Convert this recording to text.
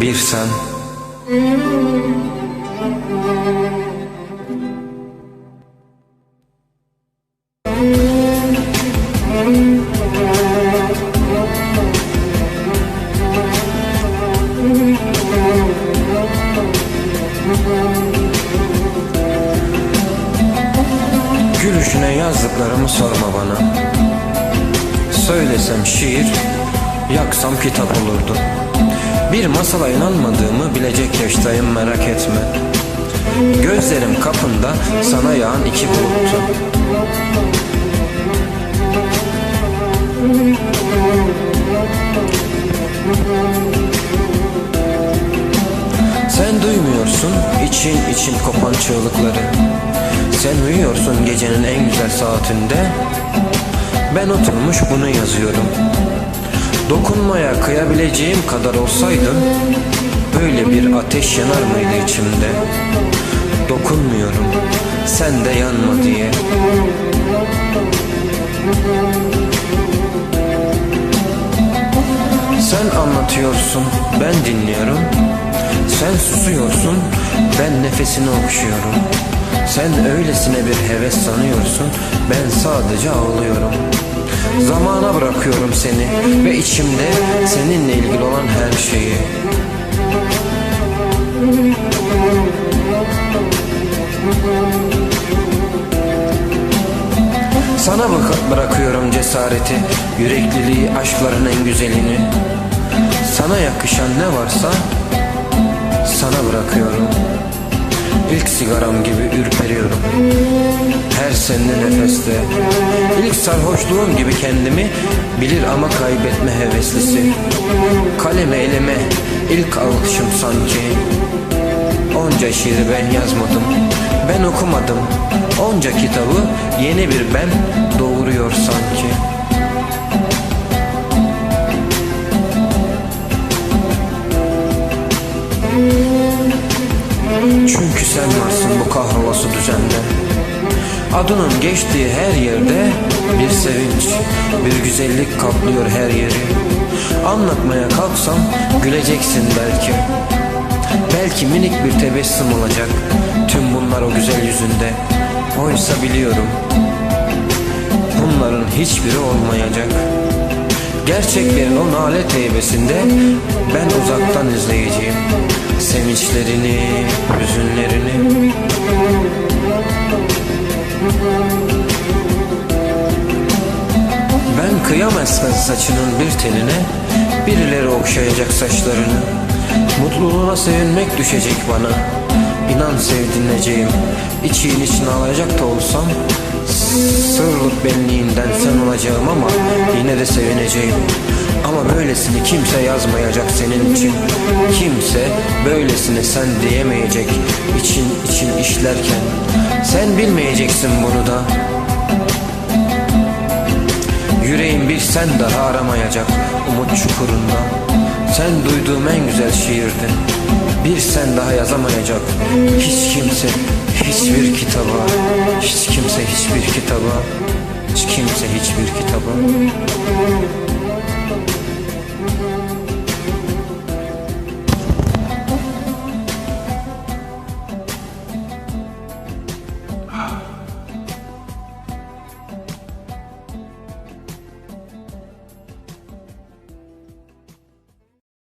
bilsen Gülüşüne yazdıklarımı sorma bana. Söylesem şiir, yaksam kitap olurdu Bir masala inanmadığımı bilecek yaştayım merak etme. Gözlerim kapında sana yağan iki buluttu. Sen duymuyorsun için için kopan çığlıkları. Sen uyuyorsun gecenin en güzel saatinde. Ben oturmuş bunu yazıyorum Dokunmaya kıyabileceğim kadar olsaydım Böyle bir ateş yanar mıydı içimde? Dokunmuyorum sen de yanma diye. Sen anlatıyorsun ben dinliyorum. Sen susuyorsun ben nefesini okşuyorum. Sen öylesine bir heves sanıyorsun Ben sadece ağlıyorum Zamana bırakıyorum seni Ve içimde seninle ilgili olan her şeyi. Sana bırakıyorum cesareti Yürekliliği, aşkların en güzelini. Sana yakışan ne varsa Sana bırakıyorum sigaram gibi ürperiyorum. Her seninle nefeste. İlk sarhoşluğum gibi kendimi Bilir ama kaybetme heveslisi. Kaleme elime ilk alışım sanki. Onca şiiri ben yazmadım Ben okumadım. Onca kitabı yeni bir ben doğuruyor sanki sen varsın bu kahrolası düzende. Adının geçtiği her yerde bir sevinç, bir güzellik kaplıyor her yeri. Anlatmaya kalksam güleceksin belki. Belki minik bir tebessüm olacak Tüm bunlar o güzel yüzünde. Oysa biliyorum Bunların hiçbiri olmayacak. Gerçeklerin o nalet heybesinde Ben uzaktan izleyeceğim Sevinçlerini, hüzünlerini. Ben kıyamazken saçının bir teline Birileri okşayacak saçlarını. Mutluluğuna sevinmek düşecek bana. İnan sevdinleyeceğim İçin içine alacak da olsam Sırlık benliğinden sen olacağım ama Yine de sevineceğim Ama böylesini kimse yazmayacak senin için. Kimse böylesine sen diyemeyecek için için işlerken. Sen bilmeyeceksin bunu da. Yüreğim bir sen daha aramayacak umut çukurunda. Sen duyduğum en güzel şiirdin. Bir sen daha yazamayacak Hiç kimse hiçbir kitaba. Hiç kimse hiçbir kitaba. Hiç kimse hiçbir kitaba Follow